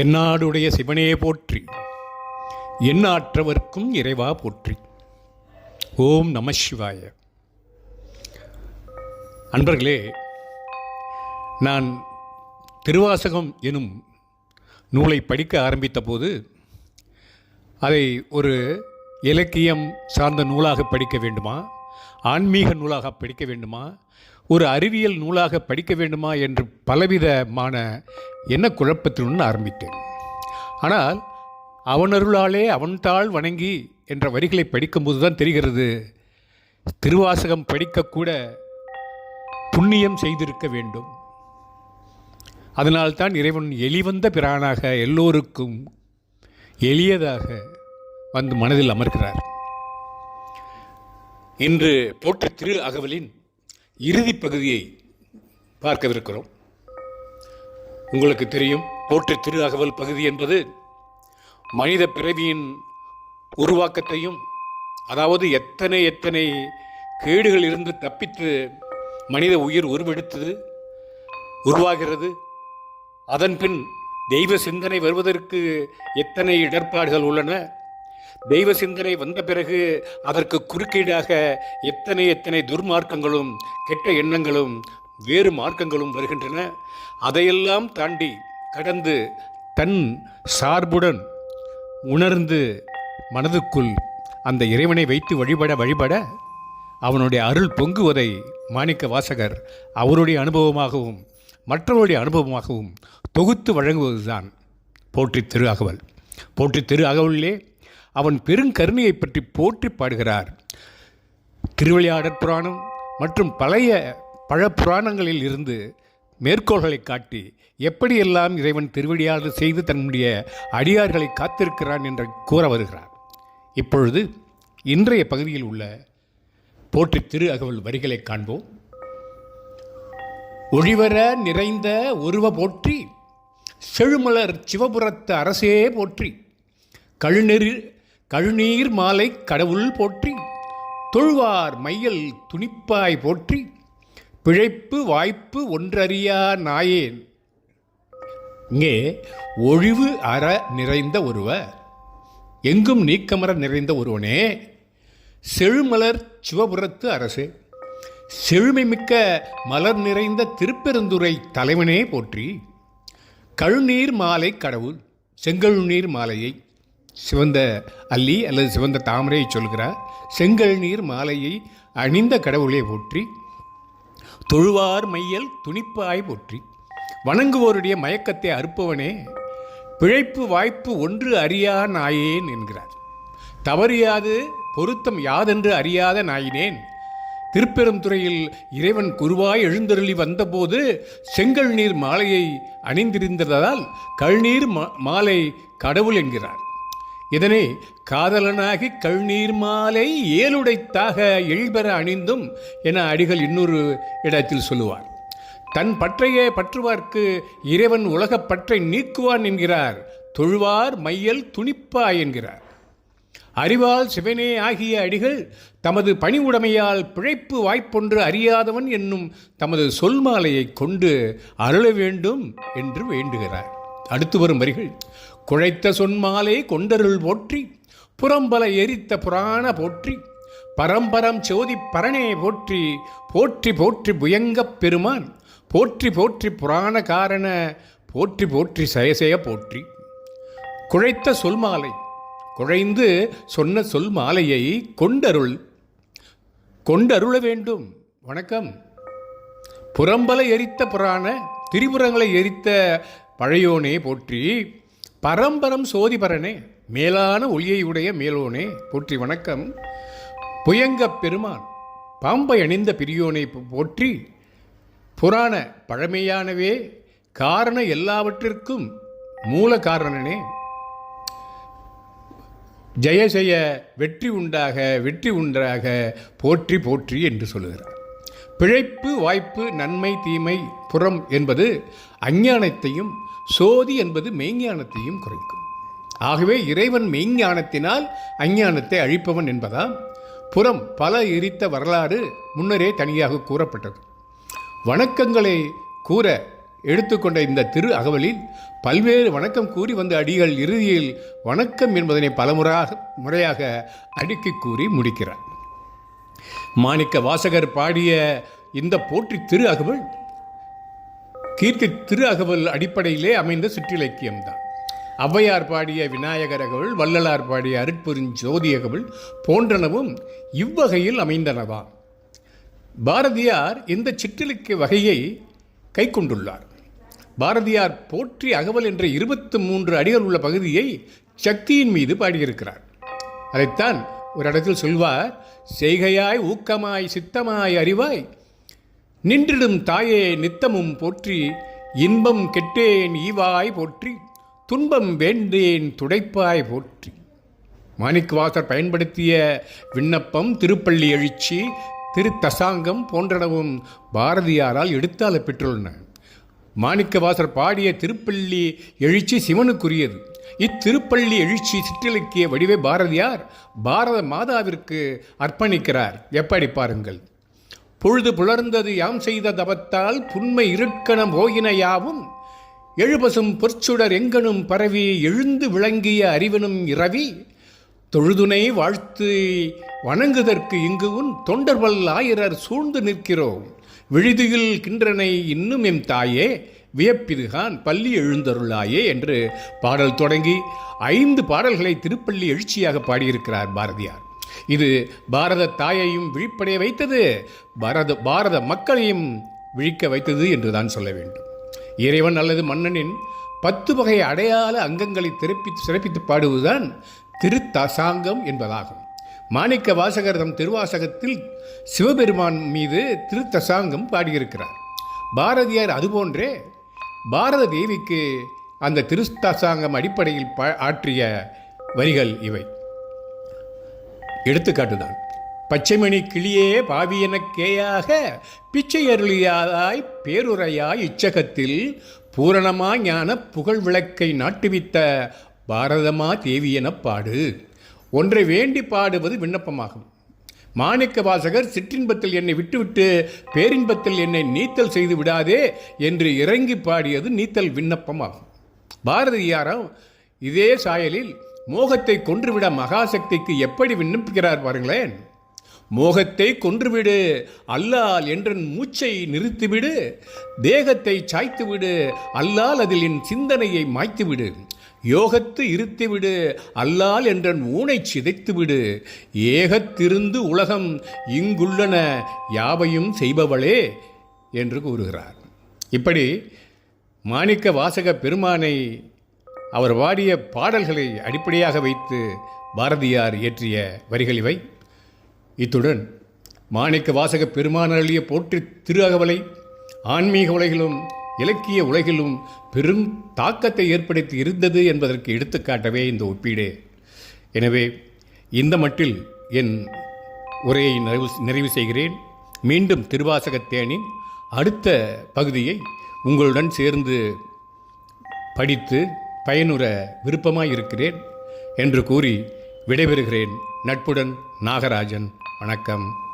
தென்னாடுடைய சிவனையே போற்றி. எண்ணாற்றவர்க்கும் இறைவா போற்றி. ஓம் நம சிவாய. அன்பர்களே நான் திருவாசகம் எனும் நூலை படிக்க ஆரம்பித்த போது அதை ஒரு இலக்கியம் சார்ந்த நூலாக படிக்க வேண்டுமா? ஆன்மீக நூலாக படிக்க வேண்டுமா? ஒரு அறிவியல் நூலாக படிக்க வேண்டுமா? என்று பலவிதமான என்ன குழப்பத்தினுடன் ஆரம்பித்தேன். ஆனால் அவனருளாலே அவன்தாள் வணங்கி என்ற வரிகளை படிக்கும்போது தான் தெரிகிறது திருவாசகம் படிக்கக்கூட புண்ணியம் செய்திருக்க வேண்டும். அதனால்தான் இறைவன் எளிவந்த பிரானாக எல்லோருக்கும் எளியதாக வந்து மனதில் அமர்கிறார். இன்று போற்ற திரு அகவலின் இறுதி பகுதியை பார்க்கவிருக்கிறோம். உங்களுக்கு தெரியும். போற்று திரு அகவல் பகுதி என்பது மனித பிறவியின் உருவாக்கத்தையும் அதாவது எத்தனை எத்தனை கேடுகள் இருந்து தப்பித்து மனித உயிர் உருவெடுத்தது உருவாகிறது. அதன்பின் தெய்வ சிந்தனை வருவதற்கு எத்தனை இடர்பாடுகள் உள்ளன. தெய்வ சிந்தனை வந்த பிறகு அதற்கு குறுக்கீடாக எத்தனை எத்தனை துர்மார்க்கங்களும் கெட்ட எண்ணங்களும் வேறு மார்க்கங்களும் வருகின்றன. அதையெல்லாம் தாண்டி கடந்து தன் சார்புடன் உணர்ந்து மனதுக்குள் அந்த இறைவனை வைத்து வழிபட வழிபட அவனுடைய அருள் பொங்குவதை மாணிக்க வாசகர் அவருடைய அனுபவமாகவும் மற்றவருடைய அனுபவமாகவும் தொகுத்து வழங்குவதுதான் போற்றி திரு அகவல். போற்றி திரு அகவலிலே அவன் பெருங்கருணையை பற்றி போற்றி பாடுகிறார். திருவிளையாடற் புராணம் மற்றும் பழைய பழ புராணங்களில் இருந்து மேற்கோள்களை காட்டி எப்படியெல்லாம் இறைவன் திருவிளையாடல் செய்து தன்னுடைய அடியார்களை காத்திருக்கிறான் என்று கூற வருகிறார். இப்பொழுது இன்றைய பகுதியில் உள்ள போற்றி திரு அகவல் வரிகளை காண்போம். ஒளிவர நிறைந்த உருவ போற்றி செழுமலர் சிவபுரத்து அரசே போற்றி கழுநெறி கழுநீர் மாலை கடவுள் போற்றி தொழுவார் மையல் துணிப்பாய் போற்றி பிழைப்பு வாய்ப்பு ஒன்றறியா நாயேன் இங்கே ஒழிவு அற நிறைந்த ஒருவர் எங்கும் நீக்கமர நிறைந்த ஒருவனே செழுமலர் சிவபுரத்து அரசு. செழுமை மிக்க மலர் நிறைந்த திருப்பெருந்துறை தலைவனே போற்றி. கழுநீர் மாலை கடவுள் செங்கழுநீர் மாலையை சிவந்த அல்லி அல்லது சிவந்த தாமரையை சொல்கிறார் செங்கல் நீர் மாலையை அணிந்த கடவுளை போற்றி. தொழுவார் மையல் துணிப்பாய் போற்றி. வணங்குவோருடைய மயக்கத்தை அறுப்பவனே பிழைப்பு வாய்ப்பு ஒன்று அறியா நாயேன் என்கிறார். தவறியாது பொருத்தம் யாதென்று அறியாத நாயினேன். திருப்பெருந்துறையில் இறைவன் குருவாய் எழுந்தருளி வந்தபோது செங்கல் நீர் மாலையை அணிந்திருந்ததால் கழ்நீர் மா- மாலை கடவுள் என்கிறார். இதனை காதலனாகி கழ்நீர் மாலை ஏழுடைத்தாக எழ்பெற அணிந்தும் என அடிகள் இன்னொரு இடத்தில் சொல்லுவார். தன் பற்றையே பற்றுவார்க்கு இறைவன் உலகப் பற்றை நீக்குவான் என்கிறார். தொழுவார் மையல் துணிப்பா என்கிறார். அறிவால் சிவனே ஆகிய அடிகள் தமது பணிவுடைமையால் பிழைப்பு வாய்ப்பொன்று அறியாதவன் என்னும் தமது சொல்மாலையை கொண்டு அருள வேண்டும் என்று வேண்டுகிறார். அடுத்து வரும் வரிகள். குழைத்த சொன்மாலை கொண்டருள் போற்றி புறம்பல எரித்த புராண போற்றி பரம்பரம் சோதி பரணே போற்றி போற்றி போற்றி புயங்கப் பெருமான் போற்றி போற்றி புராண காரண போற்றி போற்றி சயசய போற்றி. குழைத்த சொல்மாலை குழைந்து சொன்ன சொல் மாலையை கொண்டருள் கொண்டருள வேண்டும். வணக்கம். புறம்பல எரித்த புராண திரிபுரங்களை எரித்த பழையோனே போற்றி பரம்பரம் சோதிபரனே மேலான ஒளியை உடைய மேலோனே போற்றி வணக்கம். புயங்க பெருமான் பாம்பை அணிந்த பிரியோனை போற்றி புராண பழமையானவே காரண எல்லாவற்றிற்கும் மூல காரணனே. ஜெய ஜெய வெற்றி உண்டாக வெற்றி உண்டாக போற்றி போற்றி என்று சொல்லுகிறார். பிழைப்பு வாய்ப்பு நன்மை தீமை புறம் என்பது அஞ்ஞானத்தையும் சோதி என்பது மெய்ஞானத்தையும் குறைக்கும். ஆகவே இறைவன் மெய்ஞானத்தினால் அஞ்ஞானத்தை அழிப்பவன் என்பதாம். புறம் பல எரித்த வரலாறு முன்னரே தனியாக கூறப்பட்டது. வணக்கங்களை கூற எடுத்துக்கொண்ட இந்த திரு அகவலில் பல்வேறு வணக்கம் கூறி வந்த அடிகள் இறுதியில் வணக்கம் என்பதனை பலமுறையாக முறையாக அடுக்கி கூறி முடிக்கிறார். மாணிக்க வாசகர் பாடிய இந்த போற்றி திரு அகவல் கீர்த்தி திரு அகவல் அடிப்படையிலே அமைந்த சிற்றிலக்கியம்தான். ஔவையார் பாடிய விநாயகர் அகவல் வள்ளலார் பாடிய அருட்பெருஞ்சோதி அகவல் போன்றனவும் இவ்வகையில் அமைந்தனவாம் பாரதியார் இந்த சிற்றிலக்கிய வகையை கை கொண்டுள்ளார் பாரதியார் போற்றி அகவல் என்ற இருபத்து மூன்று அடிகள் உள்ள பகுதியை சக்தியின் மீது பாடியிருக்கிறார். அதைத்தான் ஒரு இடத்தில் சொல்வார் செய்கையாய் ஊக்கமாய் சித்தமாய் அறிவாய் நின்றிடும் தாயே நித்தமும் போற்றி. இன்பம் கெட்டேன் ஈவாய் போற்றி. துன்பம் வேண்டேன் துடைப்பாய் போற்றி. மாணிக்கவாசர் பயன்படுத்திய விண்ணப்பம் திருப்பள்ளி எழுச்சி திருத்தசாங்கம் போன்றனவும் பாரதியாரால் எடுத்தால பெற்றுள்ளன. மாணிக்கவாசர் பாடிய திருப்பள்ளி எழுச்சி சிவனுக்குரியது. இத்திருப்பள்ளி எழுச்சி சிற்றிலக்கிய வடிவை பாரதியார் பாரத மாதாவிற்கு அர்ப்பணிக்கிறார். எப்படி பாருங்கள். பொழுது புலர்ந்தது யாம் செய்த தவத்தால் புன்மை இருட்கணம் ஓயினையாவும் எழுபசும் பொற்சுடர் எங்கனும் பரவி எழுந்து விளங்கிய அறிவனும் இரவி தொழுதுனை வாழ்த்து வணங்குதற்கு இங்கு உன் தொண்டர்வல் ஆயிரர் சூழ்ந்து நிற்கிறோம். விழுதியில் கின்றனை இன்னும் எம் தாயே வியப்பிதுகான் பள்ளி எழுந்தருளாயே என்று பாடல் தொடங்கி ஐந்து பாடல்களை திருப்பள்ளி எழுச்சியாக பாடியிருக்கிறார் பாரதியார். இது பாரத தாயையும் விழிப்படைய வைத்தது. பாரத பாரத மக்களையும் விழிக்க வைத்தது என்றுதான் சொல்ல வேண்டும். இறைவன் அல்லது மன்னனின் பத்து வகை அடையாள அங்கங்களை திருப்பி சிறப்பித்து பாடுவதுதான் திருத்தசாங்கம் என்பதாகும். மாணிக்க வாசகர் தம் திருவாசகத்தில் சிவபெருமான் மீது திருத்தசாங்கம் பாடியிருக்கிறார். பாரதியார் அதுபோன்றே பாரத தேவிக்கு அந்த திருத்தசாங்கம் அடிப்படையில் பா ஆற்றிய வரிகள் இவை. எடுத்துக்காட்டுதான். பச்சைமணி கிளியே பாவியனக்கேயாக பிச்சை அருளியாதாய் பேருரையாய் இச்சகத்தில் பூரணமா ஞான புகழ் விளக்கை நாட்டுவித்த பாரதமா தேவியெனப் பாடு. ஒன்றை வேண்டி பாடுவது விண்ணப்பமாகும். மாணிக்க வாசகர் சிற்றின்பத்தில் என்னை விட்டுவிட்டு பேரின்பத்தில் என்னை நீத்தல் செய்து விடாதே என்று இறங்கி பாடியது நீத்தல் விண்ணப்பமாகும். பாரதியாரம் இதே சாயலில் மோகத்தை கொன்றுவிட மகாசக்திக்கு எப்படி விண்ணப்பிக்கிறார் பாருங்களேன். மோகத்தை கொன்றுவிடு அல்லால் என்றன் மூச்சை நிறுத்திவிடு தேகத்தை சாய்த்துவிடு அல்லால் அதில் என் சிந்தனையை மாய்த்துவிடு. யோகத்து இருத்திவிடு அல்லால் என்றன் ஊனை சிதைத்துவிடு. ஏகத்திருந்து உலகம் இங்குள்ளன யாவையும் செய்பவளே என்று கூறுகிறார். இப்படி மாணிக்க வாசக பெருமானை அவர் வாடிய பாடல்களை அடிப்படையாக வைத்து பாரதியார் இயற்றிய வரிகள் இவை. இத்துடன் மாணிக்க வாசக பெருமானருளிய போற்றி திரு அகவலை ஆன்மீக உலகிலும் இலக்கிய உலகிலும் பெரும் தாக்கத்தை ஏற்படுத்தி இருந்தது என்பதற்கு எடுத்துக்காட்டவே இந்த ஒப்பீடு. எனவே இந்த மட்டில் என் உரையை நிறைவு நிறைவு செய்கிறேன். மீண்டும் திருவாசகத்தேனின் அடுத்த பகுதியை உங்களுடன் சேர்ந்து படித்து பயனுற விருப்பமாய் இருக்கிறேன் என்று கூறி விடைபெறுகிறேன். நட்புடன் நாகராஜன். வணக்கம்.